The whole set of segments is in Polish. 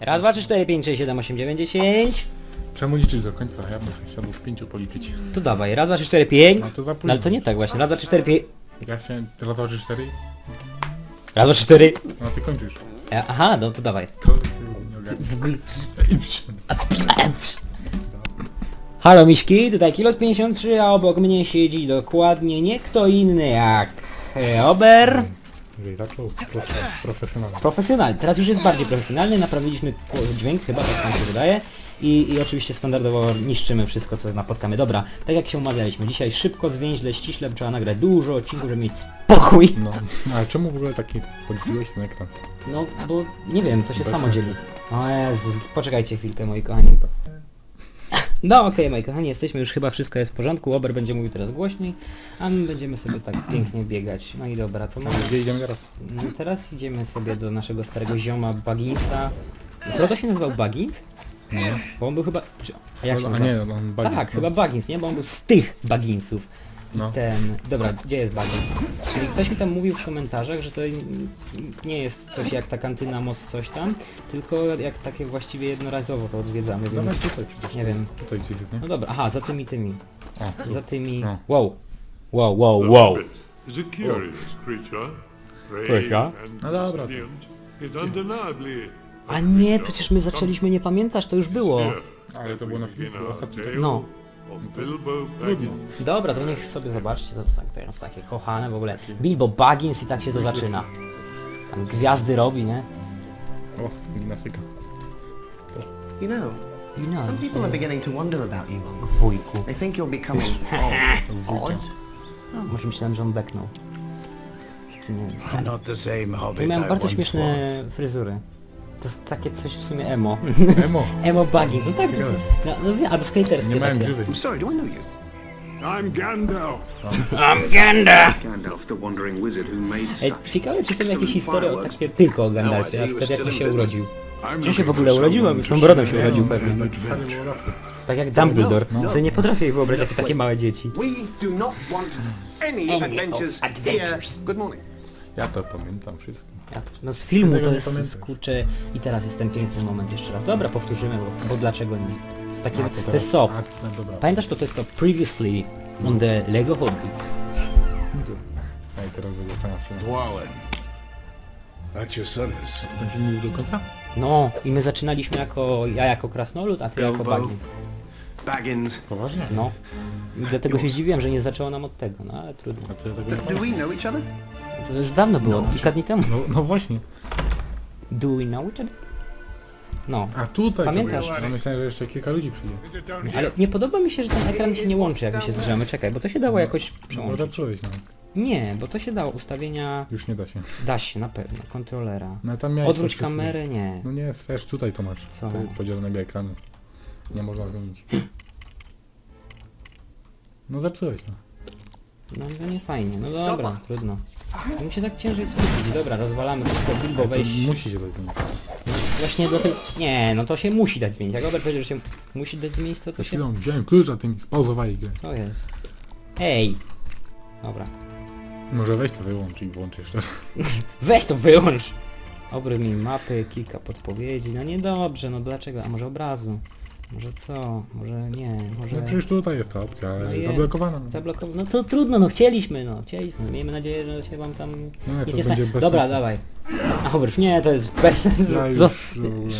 Raz, dwa, trzy, cztery, pięć, sześć, siedem, osiem, dziewięć, dziesięć. Czemu liczyć do końca? Ja bym chciał w pięciu policzyć. To dawaj, raz, dwa, trzy, cztery, pięć. No to za No późno. ale to nie tak właśnie, raz, dwa, trzy, cztery, pięć. Ja chciałem raz, dwa, trzy, cztery. Raz, dwa, trzy, cztery. No ty kończysz. E, Aha, no to dawaj. Kurde, Halo miśki, tutaj Kilot 53, a obok mnie siedzi dokładnie nie kto inny jak e, Ober. Jeżeli zaczął, proszę, profesjonalnie. Profesjonalny, teraz już jest bardziej profesjonalny, naprawiliśmy dźwięk, chyba tak nam się wydaje. I, I oczywiście standardowo niszczymy wszystko, co napotkamy. Dobra, tak jak się umawialiśmy, dzisiaj szybko, zwięźle, ściśle, trzeba nagrać dużo odcinków, żeby mieć spokój. No, ale czemu w ogóle taki podzieliłeś ten ekran? No, bo nie wiem, to się Bez samo dzieli. O Jezus, poczekajcie chwilkę moi kochani. No okej moi kochani, jesteśmy już chyba wszystko jest w porządku, Ober będzie mówił teraz głośniej, a my będziemy sobie tak pięknie biegać. No i dobra, to mamy... gdzie idziemy teraz? No, teraz idziemy sobie do naszego starego zioma Bagginsa. Frodo się nazywał Baggins? Nie. Bo on był chyba... Czy, a jak się nazywa? nie, no, on bagi. Tak, chyba Baggins, nie? Bo on był z tych Bagginsów. No. Ten... Dobra, gdzie jest Baggins? Czyli ktoś mi tam mówił w komentarzach, że to nie jest coś jak ta kantyna most coś tam, tylko jak takie właściwie jednorazowo to odwiedzamy, Dawaj więc... tutaj przecież. Nie wiem. Tutaj gdzieś nie? No dobra, aha, za tymi tymi. O, tu. Za tymi... No. Wow. Wow, wow, wow. is a curious creature. Creature? Brave and No dobra. resilient, yet undeniably A nie, przecież my zaczęliśmy, nie pamiętasz, to już było. Ale to było na filmiku ostatnim. No. Trudno. Baggins. Dobra, to niech sobie zobaczcie, to, tak, jest takie kochane w ogóle. Bilbo Baggins i tak się to zaczyna. Tam gwiazdy robi, nie? O, gimnastyka. You know, I no, some people are beginning to wonder about you, wujku. They think you're becoming odd. Odd? No, może myślałem, że on beknął. Taki nie wiem. Not the same hobbit I miałem I bardzo once śmieszne was. fryzury. To jest takie coś w sumie emo. Emo. emo Baggins, no tak, to jest, no, no, wie- albo skaterskie Nie miałem takie. grzywy. I'm sorry, do I know you? I'm Gandalf. Gandalf, the wandering wizard who made Ej, such ciekawe czy są jakieś historie o takie tylko o Gandalfie, na przykład jak on się urodził. Czy on się w ogóle urodził? Z tą brodą się urodził pewnie. Tak jak Dumbledore. No. Sobie nie potrafię ich wyobrazić jako takie małe dzieci. We do not want any adventures here. Good morning. Ja to pamiętam wszystko. Ja, no z filmu Tego to nie jest pamiętasz. skurcze i teraz jest ten piękny moment jeszcze raz. Dobra, powtórzymy, bo, bo dlaczego nie? Z takim, A, to, jest co? A, no dobra. Pamiętasz to, to jest to previously on the Lego Hobby. A i teraz będzie fajna scena. Dwalin. That's your son is. To ten film był do końca? No i my zaczynaliśmy jako, ja jako krasnolud, a ty jako Bilbo. Baggins. Baggins. Poważnie? No. I dlatego się zdziwiłem, że nie zaczęło nam od tego, no ale trudno. A to ja tego nie Do pamiętam. we know each other? To już dawno było, kilka dni temu. No, no właśnie. Do we know each other? No. A tutaj Pamiętasz? to. No myślałem, że jeszcze kilka ludzi przyjdzie. Ale nie podoba mi się, że ten ekran się nie łączy, jak my się zbliżamy. Czekaj, bo to się dało jakoś No przełączyć. zepsułeś, no. Nie, bo to się dało. Ustawienia... Już nie da się. Da się, na pewno. Kontrolera. No tam miałeś Odwróć coś kamerę, nie. No nie, też tutaj to masz. Co? Podzielonego ekranu. Nie można zmienić. No zepsułeś, no. No, no nie fajnie. No dobra, trudno. Mi się tak ciężej skupić. Dobra, rozwalamy wszystko. Bilbo To wejść. musi się tak zmienić. Właśnie do tego... Nie, no to się musi dać zmienić. Jak Robert powiedział, że się musi dać zmienić, to to Przed się... chwilą wziąłem klucz, a ty mi spauzowałeś grę. Co jest? Ej! Dobra. Może weź to wyłącz i włącz jeszcze. Weź to wyłącz! Obry mi mapy, kilka podpowiedzi. No niedobrze, no dlaczego? A może obrazu? Może co? Może nie, No może... przecież tutaj jest ta opcja, ale No jest. zablokowana. No. Zablokował. No to trudno, no chcieliśmy, no chcieliśmy. Miejmy nadzieję, że się wam tam No nie, to będzie stanie. bez Dobra, sensu. dawaj. A Robert, nie, to jest bez sensu. Ja już Co? w ogóle...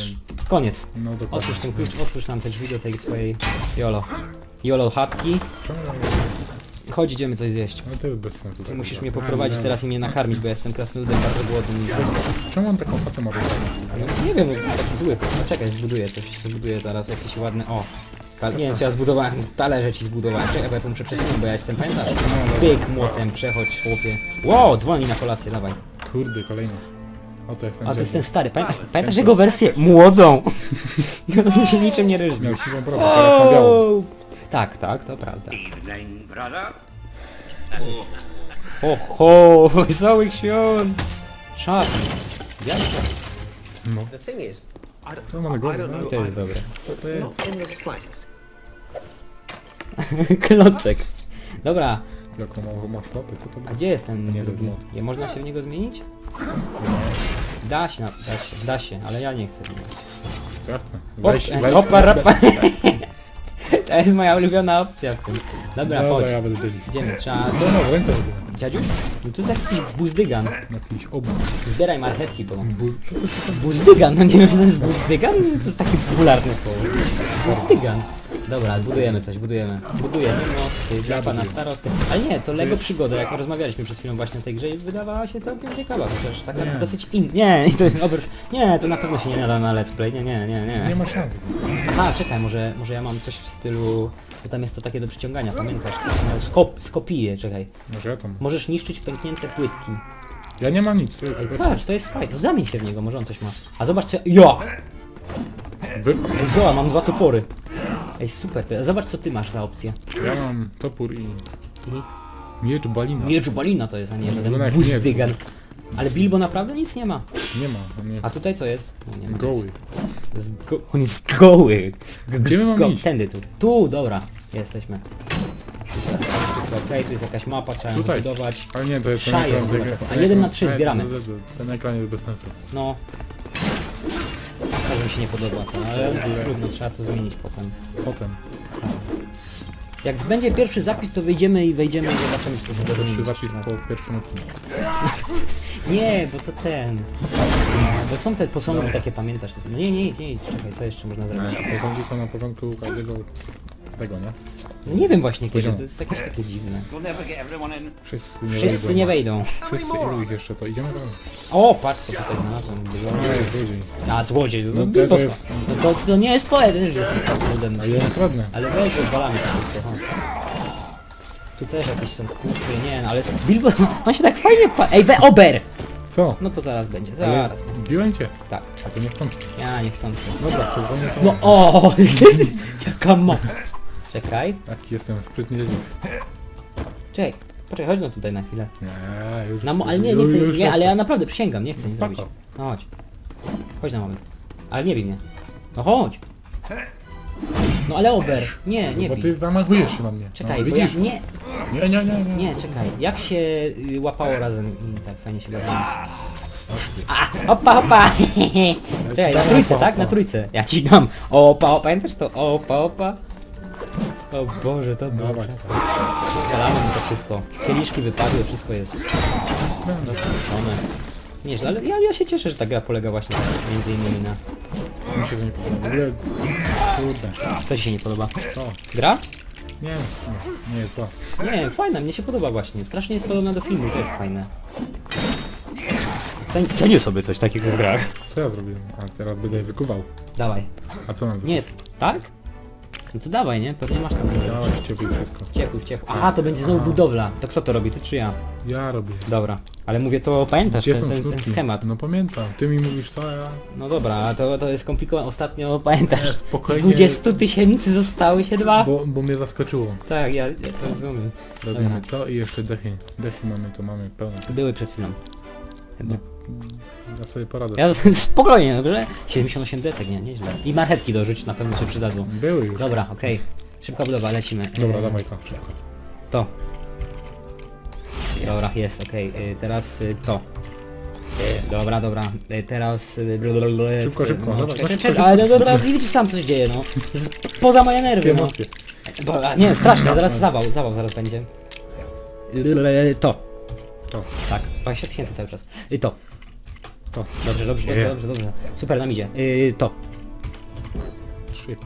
Koniec. No dokładnie. Otwórz ten klucz, otwórz nam te drzwi do tej swojej YOLO. YOLO chatki. Czemu, Chodź, idziemy coś zjeść. no to bez sensu. Ty tak musisz mnie poprowadzić A, teraz i mnie nakarmić, bo ja jestem krasnoludem bardzo głodnym. i- Czemu on taką facę ma wybrać? No, nie wiem, jest taki zły. No czekaj, zbuduję coś, zbuduję zaraz jakieś ładne... O! Nie wiem co ja zbudowałem, talerze ci zbudowałem. Czekaj, bo ja tu muszę przesunąć, bo ja jestem, pamiętasz? Pyk młotem, przechodź chłopie. Wow, dzwoni na kolację, dawaj. Kurde, kolejny. O to jest ten A to jest ten stary, pamiętasz, pamiętasz jego wersję młodą? No się niczym nie różni. Miał siwą brodę, teraz białą. Tak, tak, to prawda. Evening, brother. Ho, ho, wesołych świąt! Szat! Wiatr. The thing is, I, Co ma na I głowie? don't No, know. To jest I- dobre. To jest... Not in the slightest. Klocek. Dobra, Jaką ma- masz łapy, co to a gdzie jest ten Nie, to drugi? mod. Je, można się w niego zmienić? Da się, na- da się, da się, ale ja nie chcę. Jasne. Op, Weź, weź, opa, rapa. To jest moja ulubiona opcja w tym. Dobra, chodź. Dobra, ja będę dzielić. Idziemy, trzeba... No, w ręce będę. Dziadziuś? No to jest jakiś buzdygan. Jakiś obóz. Zbieraj marchewki, bo... Buzdygan, no nie wiem, co jest buzdygan? To jest takie popularne słowo. Buzdygan. Dobra, budujemy coś, budujemy. Budujemy mosty dla pana buduję. starosty. Ale nie, to Lego przygoda, jak rozmawialiśmy przed chwilą właśnie o tej grze wydawała się całkiem ciekawa, chociaż taka Nie. dosyć in... Nie, to jest obr... Nie, to na pewno się nie nada na let's play, nie, nie, nie, nie. Nie ma szans. A, czekaj, może, może ja mam coś w stylu... Bo tam jest to takie do przyciągania, pamiętasz? Miał skop, skopije, czekaj. Może ja tam. Możesz niszczyć pęknięte płytki. Ja nie mam nic. To jest Patrz, to jest fajne. No Zamień się w niego, może on coś ma. A zobacz co... Ja! Wypad. Ej, Zoa, mam dwa topory. Ej, super, to zobacz co ty masz za opcję. Ja mam topór i I miecz balina. miecz Balina to jest, a nie żaden Wygląda jak buzdygan. Ale Bilbo naprawdę nic nie ma. Nie ma, on jest A tutaj co jest? No, nie ma. goły. Z go on jest goły. G- Gdzie my mamy iść? Tędy tu. Tu, dobra. Jesteśmy. Wszystko okej, tu jest jakaś mapa, trzeba ją Tutaj. zbudować. Ale nie, to jest ten zobacz. ekran. A jeden na trzy zbieramy. ten- ekran jest bez sensu. No. Może mi się nie podoba to, ale trudno, trzeba to zmienić potem. Potem. Jak będzie pierwszy zapis, to wyjdziemy i wejdziemy i zobaczymy, czy to się da Pierwszy zmienić. zapis po pierwszym odcinku. Nie, bo to ten. Bo są te posągi takie, pamiętasz? te- No nie, nie, idź, nie, idź, czekaj, co jeszcze można zrobić? Posągi są na porządku każdego tego, nie? No nie wiem właśnie kiedy, to jest jakieś takie dziwne. You'll never get everyone in. Wszyscy nie Wszyscy wejdą. nie wejdą. Wszyscy, ilu ich jeszcze to? Idziemy tam? O, patrz co tutaj znalazłem. No jest ludzi. A, złodziej, no, No no, to to, jest- no to, to nie jest twoje, też jest krasnoludem. A ja nie kradnę. Ale weź, odwalamy to wszystko, chodź. Tu też jakieś są kufry, nie no, ale Bilbo, on się tak fajnie pa... Ej, we, ober! Co? No to zaraz będzie, zaraz. biłem cię. Tak, A to nie chcąc. ja nie chcący. Dobra, to dzwonię to. No o, jaka ma... Czekaj, Jaki jestem sprytny dzieci. czekaj, poczekaj, chodź no tutaj na chwilę. Nie, już. Na mo- ale nie, nie już- chcę, już nie, ale ja naprawdę przysięgam, nie chcę nic Spoko. zrobić. No chodź. Chodź na moment. Ale nie bij mnie. No chodź. No ale ober, nie, nie Bo bij. ty zamachujesz się na mnie. Czekaj, no, bo ja, widzisz? nie, Nie, nie, nie, nie. nie, czekaj. Jak się y, łapało razem i tak fajnie się bawiło? A, opa, opa! Czekaj, na trójce, tak? Na trójce. Ja ci dam. Opa, opa, pamiętasz to? Opa, opa. O Boże, to było Dawaj. czas. Mu to wszystko. Kieliszki wypadły, wszystko jest rozpuszczone. Nieźle, ale ja, ja się cieszę, że ta gra polega właśnie między innymi na... Mi się to nie podoba. W ogóle... Kurde. Co ci się nie podoba? To. Gra? Nie, nie, nie to. Nie, fajna, mnie się podoba właśnie. Strasznie jest podobna do filmu, to jest fajne. Cen- Cenię sobie coś takiego w grach. Co ja zrobiłem? A teraz będę je wykuwał. Dawaj. A co mam? Nie, tak? No to dawaj, nie? Pewnie masz tam Ja mam ciepły wszystko. ciepły. Aha, to będzie znowu budowla. To kto to robi, ty czy ja? Ja robię. Dobra. Ale mówię to, pamiętasz Gdzie ten, są ten, ten sznurki? schemat. No pamiętam. Ty mi mówisz to, a ja... No dobra, a to, to jest skomplikowane. Ostatnio, pamiętasz, Nie, z spokojnie. 20 tysięcy zostały się dwa? Bo, bo mnie zaskoczyło. Tak, ja, ja to rozumiem. Robimy to i jeszcze dechy. Dechy mamy, to mamy pełno. Były przed chwilą. Chyba. Ja sobie poradzę. Ja spokojnie, dobrze? 78 desek, nie, nieźle. I marchewki dorzuć, na pewno się przydadzą. Były już. Dobra, okej. Szybka budowa, lecimy. Dobra, E, dawaj to, szybko. To. Dobra, jest, okej. E, Teraz y, to. E, Dobra, dobra. E, Teraz... y, blablabla, Szybko, szybko, No, czekaj, szybko, czekaj, ale no dobra, widzisz sam co się dzieje, no. Z, poza moje nerwy, no. Emocje. Bo, a, nie, strasznie, zaraz zawał, zawał zaraz będzie. E, To. To. Tak, 20 tysięcy cały czas. E, To. To. Dobrze, dobrze, dobrze, dobrze, dobrze. Super, nam idzie. E, To. Shit.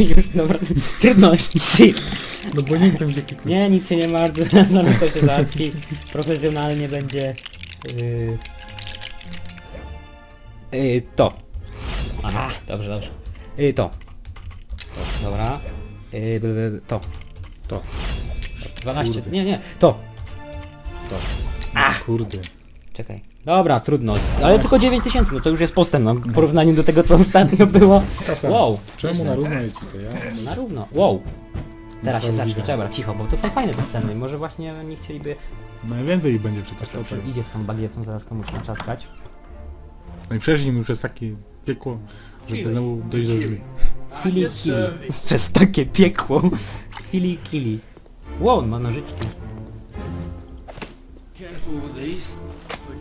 Już, dobra, trudności. Shit. No bo nie chcę mi się kliknąć. Nie, nic się nie martw, zaraz to się załatwi. Profesjonalnie będzie... Yy... Yy, to. Aha, dobrze, dobrze. Yy, to. To, dobra. Yy, bl, bl, to. To. 12, Kurde. nie, nie, to. Kurde. Czekaj. Dobra, trudno, ale tylko 9000, no to już jest postęp, no, w porównaniu do tego, co ostatnio było. Wow. Czemu na równo jest to ja? Na równo, wow. Teraz się zacznie, trzeba, cicho, bo to są fajne te sceny, może właśnie nie chcieliby... Najwięcej ich będzie przecież. Dobrze, idzie z tą bagietą, zaraz komuś naczaskać. No i przeżyj mu przez taki Piekło, żeby znowu dojść do drzwi. Fili kili. Przez takie piekło. Fili kili. Wow, on ma nożyczki.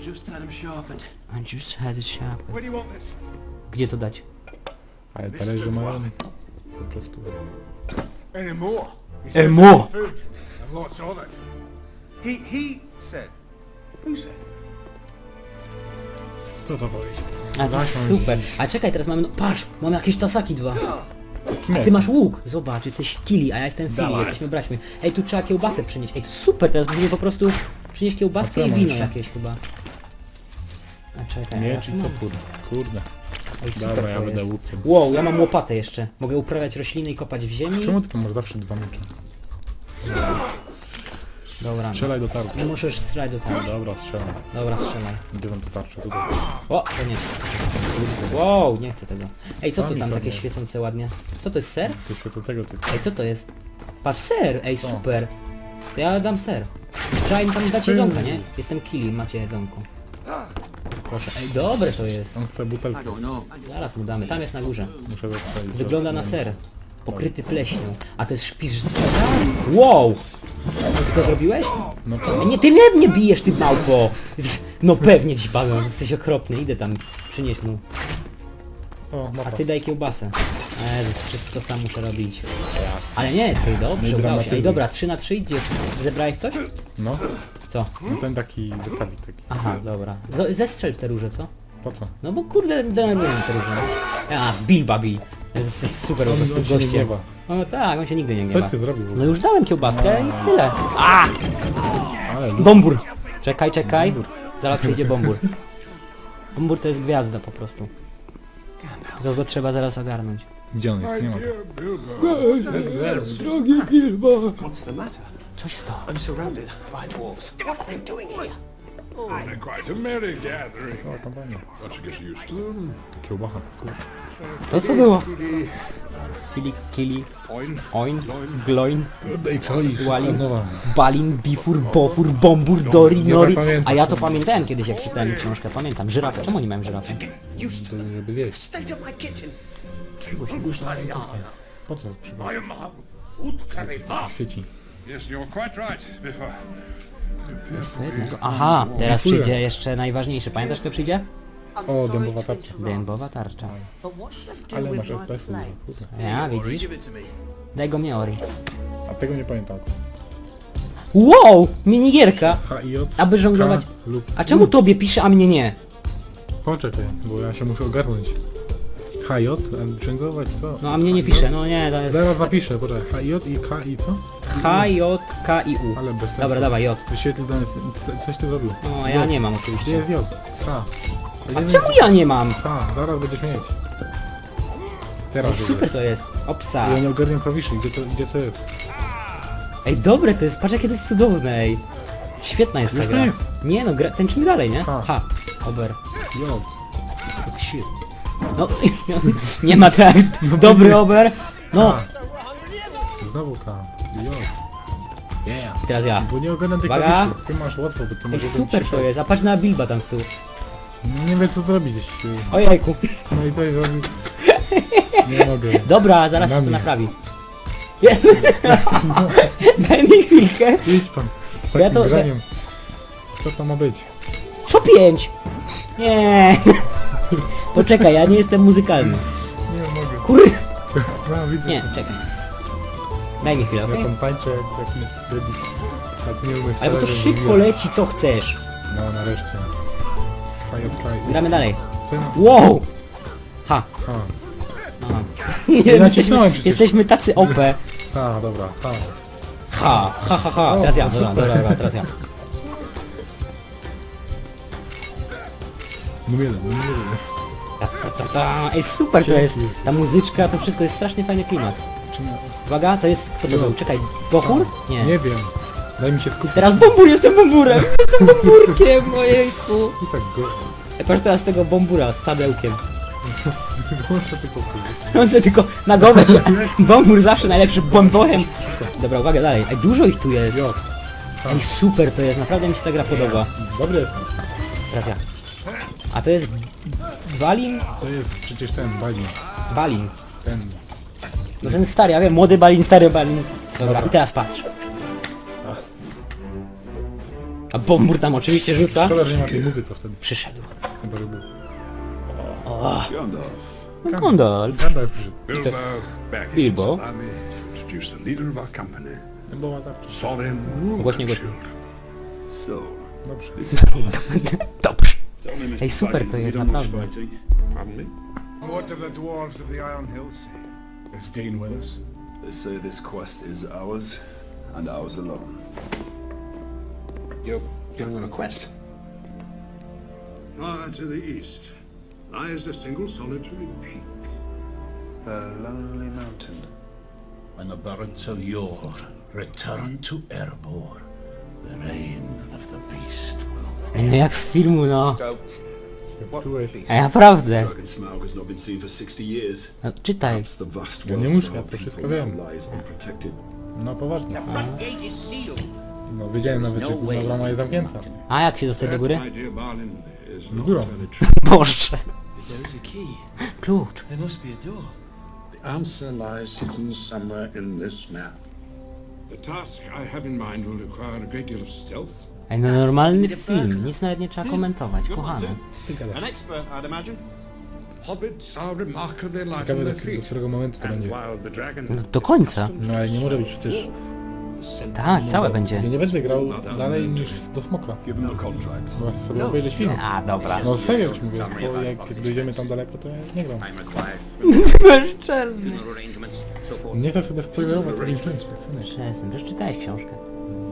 Sharpened. I just had it sharp. Where do you want this? Gdzie to dać? Ale talerze mają po prostu... Any more? He said was Food. And lots of it. He, he said. Who said? Co to powiedzieć? A to super. A czekaj, teraz mamy... No, patrz, mamy jakieś tasaki dwa. A ty masz łuk. Zobacz, jesteś kili, a ja jestem fili, Dawaj. jesteśmy braćmi. Ej, tu trzeba kiełbasę przynieść. Ej, super, teraz musimy po prostu przynieść A kiełbaskę co i mam wino jeszcze? jakieś chyba. Czekaj, Miecz i mam. topór. Kurde. Super Dobra, ja będę łukiem. Wow, ja mam łopatę jeszcze. Mogę uprawiać rośliny i kopać w ziemi. Czemu ty tam masz zawsze dwa miecze? Dobra. no. Strzelaj do tarczy. Nie możesz strzelać do tarczy. Dobra, strzelam. Dobra, strzelaj. Gdzie wam to tarczę? Tutaj. O, to nie. Wow, nie chcę tego. Ej, co tu Sami tam takie świecące ładnie? Co to jest ser? Do tego ty. Ej, co to jest? Patrz, ser! Ej, super! To ja dam ser. Trzeba im tam dać jedzonka, nie? Jestem kili, macie jedzonko. Proszę. Ej, dobre to jest. On chce butelkę. Zaraz mu damy. Tam jest na górze. Muszę zastrzelić. Wygląda na ser. Pokryty pleśnią. A to jest szpisz z Wow! Ty to zrobiłeś? No co? Ej, nie, ty mnie nie bijesz, ty małpo! No pewnie ci bawią, jesteś okropny. Idę tam, przynieś mu. O, A mapa. ty daj kiełbasę. Jezus, wszystko sam muszę robić. Ale nie, ty dobrze, udało się. Ej, dobra, 3 na 3 idziesz. Zebrałeś coś? No. Co? No ten taki wystawik taki. Aha, dobra. Z zestrzel w te róże, co? Po co? No bo kurde, denerwują te róże. A, Bilba Bill. Jest jest super po On- prostu on się nie gościem. gniewa. O tak, on się nigdy nie gniewa. Co ty zrobił w No ogóle? już dałem kiełbaskę i tyle. A! Ale lu- Bombur! Czekaj, czekaj. Zaraz przyjdzie bombur. Bombur to jest gwiazda po prostu. To go trzeba zaraz ogarnąć. Gdzie on jest? Nie ma go. What's the matter? Coś to. I'm surrounded by dwarves. What are they doing here? Quite a merry gathering. Kampania. Got to get used to them. Kiełbacha. To co było? Filik, kili, Oin. oin, gloin, Kurde i przechodzi Wali. wszystko od nowa. balin, bifur, bofur, bombur, dori, Nie nori. pamiętam. A ja to pamiętałem kiedyś jak czytałem książkę, pamiętam. Żyrafę, czemu nie miałem żyrafy? Used To to żeby zjeść. state of my kitchen. Po co przypadek? Świeci. Yes, you're quite right, Biffa. Aha, teraz Dziękuję. przyjdzie jeszcze najważniejszy. Pamiętasz kto przyjdzie? O, dębowa tarcza. Dębowa tarcza. Ale masz FPS-u. Kurde. Ja, widzisz? Daj go mnie, Ori. A tego nie pamiętam. Wow! Minigierka! H i J. Aby żonglować... K lub... A czemu tobie pisze, a mnie nie? Poczekaj, bo ja się muszę ogarnąć. H i J, a co? No a mnie nie pisze, no nie, to Zaraz jest... zapiszę, poczekaj. H i J i K i co? H, J, K i U. Ale bez sensu. Dobra, dawaj, J. Wyświetl nas, coś ty zrobił. No, ja J. nie mam Gdzie oczywiście. jest J? K. A czemu ja nie mam? K, zaraz będziesz mieć. Ej, Teraz super to jest. Opsa. Ja nie ogarniam klawiszy, gdzie to, gdzie to jest? Ej, dobre to jest, patrz jakie to jest cudowne, ej. Świetna jest ta Już gra. koniec. Nie no, gra, tęczymy dalej, nie? Ha. Ha. Ober. No, nie ma tak. Dobry ober. No, K. Znowu K. J. Yeah. i teraz ja. Bo nie ogarniam tych Uwaga. klawiszy. Ty masz łatwo, bo ty Ej, możesz... super to jest, a patrz na Bilba tam z tyłu. Nie wiem co zrobić. Ojejku. No i co jest zrobił? Nie mogę. Dobra, zaraz Na się to mnie. naprawi. Daj mi chwilkę. Idź pan. Z Ja takim to- graniem. Co to ma być? Co pięć? Nie. Poczekaj, ja nie jestem muzykalny. Nie mogę. Kurde. No widzę. Nie, czekaj. Daj mi chwilę, Ja okej? tam tańczę jak taki debil. Tak nie umiem Ale bo to wcale, szybko leci, co chcesz. No nareszcie. Faj od kraju. Gramy dalej. Co ja- Wow! Ha. A, Aha. Nie, jesteśmy, przecież. jesteśmy tacy OP. a, dobra, a. Ha, ha, ha, ha. Teraz ja, dobra, dobra, dobra, teraz ja. Numer jeden, numer jeden. Ta, ta, ta, ta. Ej, super to jest. Ta muzyczka, to wszystko jest strasznie fajny klimat. Czy nie? Uwaga, to jest, kto to był? Czekaj, Bochur? Nie. Nie wiem. Daj mi się skupić. Teraz Bombur, jestem Bomburem! Jestem Bomburkiem, ojejku. I tak go... Ej, Patrz teraz tego Bombura z sadełkiem. Muszę tylko. On sobie tylko na głowę się... Bombur zawsze najlepszy bomborem. Dobra, uwaga, dalej. Ej, dużo ich tu jest. Jo. Ej, super to jest, naprawdę mi się ta gra podoba. Dobry jest. Teraz ja. A to jest Balin? To jest przecież ten Balin. Balin. Ten. No ten stary, ja wiem, młody Balin, stary Balin. Dobra, i teraz patrz. A Bombur tam oczywiście rzuca. Szkoda, że nie ma tej muzy co wtedy. Przyszedł. Chyba, że był. No Gandalf. Gandalf przyszedł. Bilbo Baggins. Bilbo. Allow me to introduce the leader of our company, Bo ma tak. Solin Głośniej, głośniej. So, Dobrze. this is Dobrze. Tell me, Mr. Ej, super Baggins, to if jest, you don't much naprawdę. fighting. Pardon me? What do the dwarves of the Iron Hills say? Is Dean with us? They say this quest is ours, and ours alone. You're going on a quest? Far to the east lies a single solitary peak. The Lonely Mountain. When the barons of yore return to Erebor, the reign of the beast will No jak z filmu, no. A naprawdę. Dragon Smaug has not been seen for 60 years. No, czytaj. Ja nie muszę, ja to wszystko wiem. No poważnie. No wiedziałem nawet, że główna brama jest zamknięta. A jak się dostać do góry? Not górą. Boże. Klucz. The answer lies hidden somewhere in this map. The task I have in mind will require a great deal of stealth. Ej, no normalny film, nic nawet nie trzeba komentować, kochany. An expert, I'd imagine. Hobbits are remarkably light Ciekawe on do, their do feet. którego momentu to będzie. dragon No, do końca. No ale nie może być przecież... Tak, całe Ja będzie. nie będę grał dalej niż do smoka. Give the contract. Chcę sobie obejrzeć film. A, dobra. No serio już mówię, bo jak dojdziemy tam daleko, to ja już nie gram. Bezczelny. Nie chcę sobie spoilerować tego niczego. synek. Przestań, przecież czytałeś książkę.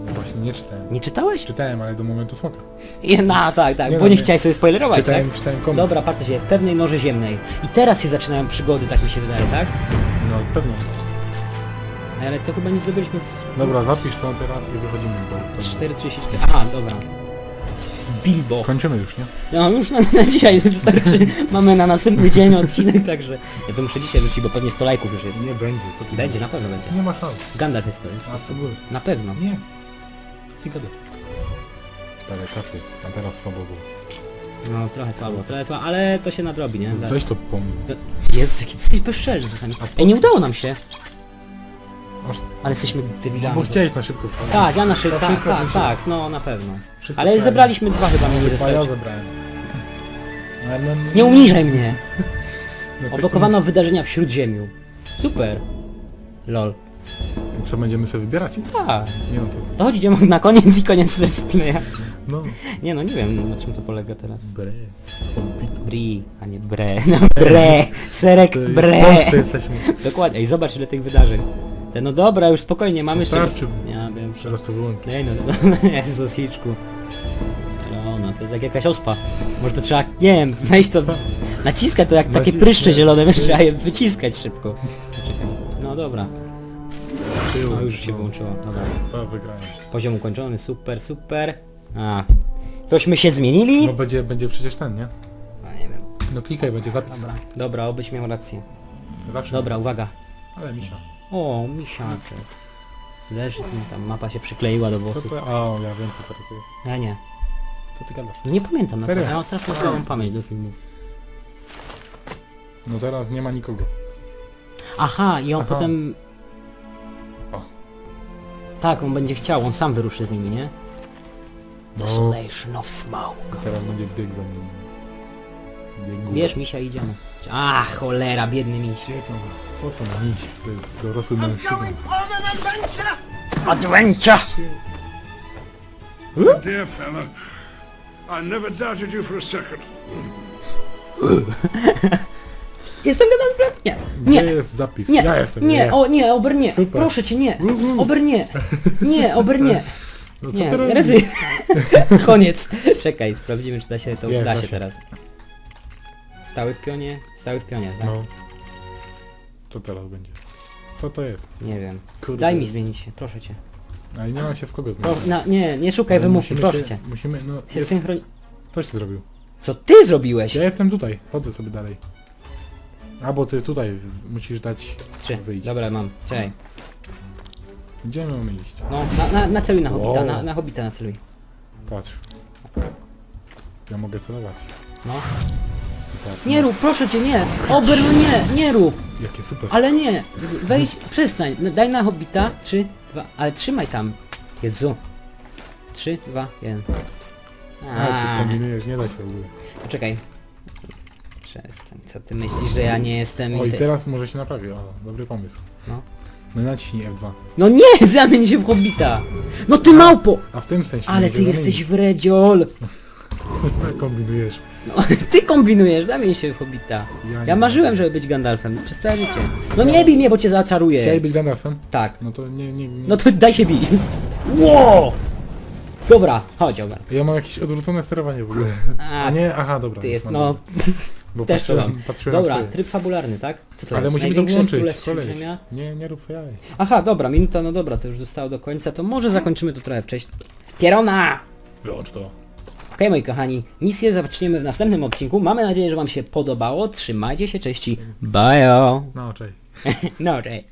No Właśnie nie czytałem. Nie czytałeś? Czytałem, ale do momentu smoka. Je- No tak, tak, Nie bo no, nie nie. chciałeś sobie spoilerować, tak? Czytałem, czytałem komiks. Dobra, patrzcie się, w pewnej norze ziemnej. I teraz się zaczynają przygody, tak mi się wydaje, tak? No pewnie. Ale to chyba nie zdobyliśmy w Dobra, zapisz to teraz i wychodzimy, bo to... 4.34. Aha, dobra. Bilbo. Kończymy już, nie? No już na, na dzisiaj wystarczy. Mamy na następny dzień odcinek, także ja to muszę dzisiaj rzucić, bo pewnie 100 lajków już jest. Nie będzie, to ty Będzie, na pewno będzie. Nie ma szans. Gandalf jest to. A. Na pewno. Nie. Ty gadasz. Dalej, kasy. A teraz słabo było. No trochę słabo, trochę słabo, ale to się nadrobi, nie? Weź to pomóż. Jezus, jaki ty jesteś bezczelny czasami. Ej, nie udało nam się. Aż... Ale jesteśmy debilami. Bo chciałeś na szybko przejść. Tak, ja na szy... To tak, wszystko tak, tak, no na pewno. Wszystko Ale zebraliśmy dwa chyba mniej Chyba ja zostać. zebrałem. Ale no, Nie uniżaj mnie! no, Oblokowano wydarzenia w Śródziemiu. Super. Lol. Co będziemy sobie wybierać? Tak. Nie no to... To chodź, idziemy na koniec i koniec let's playa. No. Nie no, nie wiem na czym to polega teraz. Bre. Bri, a nie bre. No bre. Serek To bre. Jesteśmy. Dokładnie. Ej, zobacz ile tych wydarzeń. Te, no dobra, już spokojnie, mamy jeszcze... Wystarczy. Ja wiem, że... Teraz to wyłączę. Ej no, Jezus, hiczku. No, no, to jest jak jakaś ospa. Może to trzeba, nie wiem, wejść to, naciskać to jak takie pryszcze zielone, trzeba je wyciskać szybko. Czekaj. No dobra, Tył. no już się wyłączyło, dobra. To wygrałem. Poziom ukończony, super, super. A, tośmy się zmienili? No będzie, będzie przecież ten, nie? No nie wiem. No klikaj, będzie zapis. Dobra, dobra, obyś miał rację. Zawsze. Dobra, uwaga. Ale misia. O, misiaczek. Leży tu, tam mapa się przykleiła do włosów. to? O, ja wiem co to jest. Ja nie. Co ty gadasz? No nie pamiętam, naprawdę. Serio? Ja mam strasznie słabą pamięć do filmów. No teraz nie ma nikogo. Aha, i on Aha. potem... Tak, on będzie chciał, on sam wyruszy z nimi, nie? No. Desolation of Smoke. Teraz będzie biegł do mnie. Biegł. Bierz misia, idziemy. A, cholera, biedny miś. Po co iść? To jest dorosły mężczyzna. on an adventure! Adventure! Dear fellow, I never doubted you for a second. Jestem Gandalfem? Nie, Gdzie nie, jest zapis? nie, ja jestem. nie, o nie, ober nie. Super. Proszę cię, nie. Ober nie. Nie, ober nie. no, co Nie, ty robisz? Rezy. Koniec. Czekaj, sprawdzimy czy da się, to Nie, da się teraz. Stały w pionie? Stały w pionie, tak? No. Co teraz będzie? Co to jest? Nie wiem. Kurde. Daj mi zmienić się, proszę cię. Ale nie mam się w kogo Pro, zmienić. na, nie, nie szukaj Ale wymówki, musimy proszę się, cię. Musimy, no... Się Jest, synchroni... coś ty zrobił. Co ty zrobiłeś? Ja jestem tutaj. Chodzę sobie dalej. A bo ty tutaj musisz dać Trzy. wyjść. Dobra, mam. Czekaj. Gdzie mamy iść? No, na, na, na celuj na Hobbita, Wow. na, na Hobbita. Patrz. Ja mogę celować. No. Tak. Nie rób, proszę cię, nie! Ober, no nie, nie rób! Jakie super. Ale nie! Z- Wejdź, przestań, no, daj na Hobbita, trzy, dwa, ale trzymaj tam. Jezu. Trzy, dwa, jeden. A, ty kombinujesz, nie da się w ogóle. Poczekaj. Przestań, co ty myślisz, że ja nie jestem... O i teraz może się naprawi, o, dobry pomysł. No. No naciśnij F2. No nie, zamień się w Hobbita! No ty małpo! A w tym sensie Ale ty jesteś wredziol! zamienić. Kombinujesz. No, ty kombinujesz, zamień się w Hobbita. Ja Ja marzyłem, żeby być Gandalfem przez całe życie. No nie bij mnie, bo cię zaczaruję. Chciałeś być Gandalfem? Tak. No to nie, nie, nie. No to daj się bić. Ło! Dobra, chodź Ogar. Ja mam jakieś odwrócone sterowanie w ogóle. A, A nie, aha, dobra. Ty jest, mam- no, Bo też patrzyłem, patrzyłem Dobra, na tryb fabularny, tak? Co to Ale jest? musimy to Największe włączyć, królestwo koleś. ziemia? Nie, nie rób jaj. Aha, dobra, minuta, no dobra, to już zostało do końca, to może zakończymy to trochę wcześniej. Pierona! Wyłącz to. Okej moi kochani, misję zaczniemy w następnym odcinku. Mamy nadzieję, że wam się podobało. Trzymajcie się, cześci. Bye! No, cześć. No, cześć.